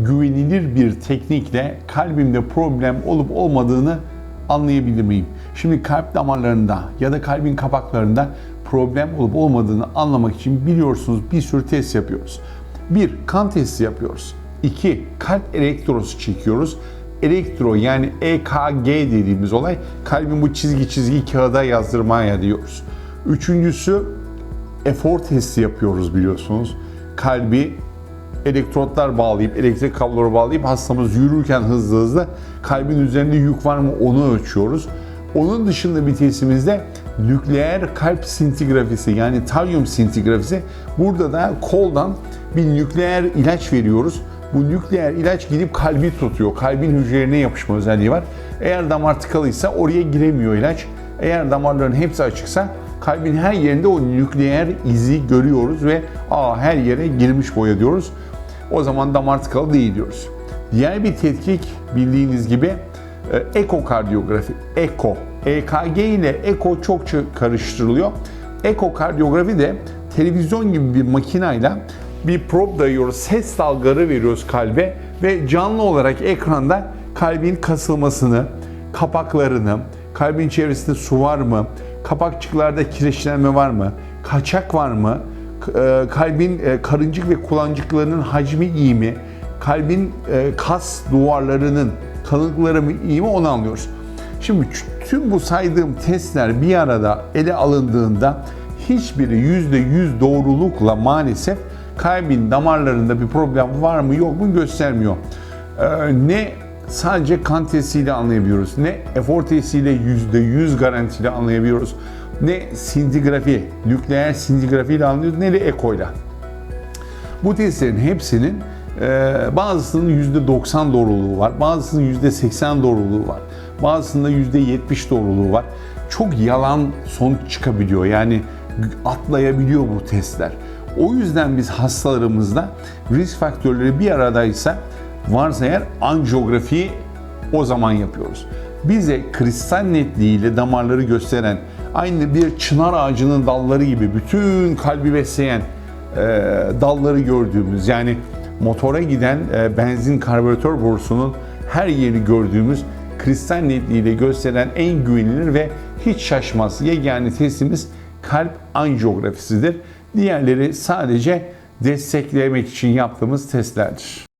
güvenilir bir teknikle kalbimde problem olup olmadığını anlayabilir miyim? Şimdi kalp damarlarında ya da kalbin kapaklarında problem olup olmadığını anlamak için biliyorsunuz bir sürü test yapıyoruz. Bir, kan testi yapıyoruz. İki, kalp elektrosu çekiyoruz. Elektro yani EKG dediğimiz olay kalbin bu çizgi çizgi kağıda yazdırmaya diyoruz. Üçüncüsü efor testi yapıyoruz biliyorsunuz. Kalbi elektrotlar bağlayıp, elektrik kabloları bağlayıp hastamız yürürken hızlı hızlı kalbin üzerinde yük var mı onu ölçüyoruz. Onun dışında bir testimizde nükleer kalp sintigrafisi yani taryum sintigrafisi. Burada da koldan bir nükleer ilaç veriyoruz. Bu nükleer ilaç gidip kalbi tutuyor. Kalbin hücrelerine yapışma özelliği var. Eğer damar tıkalıysa oraya giremiyor ilaç. Eğer damarların hepsi açıksa kalbin her yerinde o nükleer izi görüyoruz ve aa her yere girmiş boya diyoruz. O zaman damar tıkalı değil diyoruz. Diğer bir tetkik bildiğiniz gibi e, ekokardiyografi. Eko. EKG ile eko çokça karıştırılıyor. Ekokardiyografi de televizyon gibi bir makinayla bir probe dayıyoruz, ses dalgaları veriyoruz kalbe ve canlı olarak ekranda kalbin kasılmasını, kapaklarını, kalbin çevresinde su var mı, kapakçıklarda kireçlenme var mı, kaçak var mı, kalbin e, karıncık ve kulancıklarının hacmi iyi mi, kalbin e, kas duvarlarının kalınlıkları mı iyi mi onu anlıyoruz. Şimdi tüm bu saydığım testler bir arada ele alındığında hiçbiri %100 doğrulukla maalesef kalbin damarlarında bir problem var mı yok mu göstermiyor. Ne sadece kan testiyle anlayabiliyoruz, ne efor testiyle %100 garantili anlayabiliyoruz, ne sintigrafi, nükleer sintigrafi ile anlıyoruz, ne de ekoyla. Bu testlerin hepsinin e, bazısının %90 doğruluğu var, bazısının %80 doğruluğu var, bazısında %70 doğruluğu var. Çok yalan sonuç çıkabiliyor. Yani atlayabiliyor bu testler. O yüzden biz hastalarımızda risk faktörleri bir aradaysa varsa eğer anjiyografiyi o zaman yapıyoruz. Bize kristal netliğiyle damarları gösteren aynı bir çınar ağacının dalları gibi bütün kalbi besleyen e, dalları gördüğümüz yani motora giden e, benzin karbüratör borusunun her yeri gördüğümüz kristal netliğiyle gösteren en güvenilir ve hiç şaşmaz yegane testimiz kalp anjiyografisidir. Diğerleri sadece desteklemek için yaptığımız testlerdir.